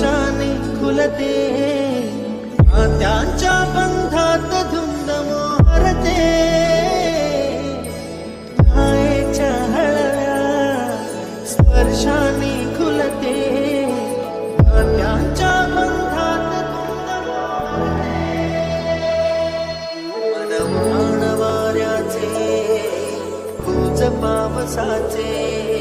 खुलते. त्यांच्या बंधात धुंद मोहरते मायेच्या हळव्या स्पर्शाने खुलते. त्यांच्या बंधात धुंद मन वाऱ्याचे पूज पावसाचे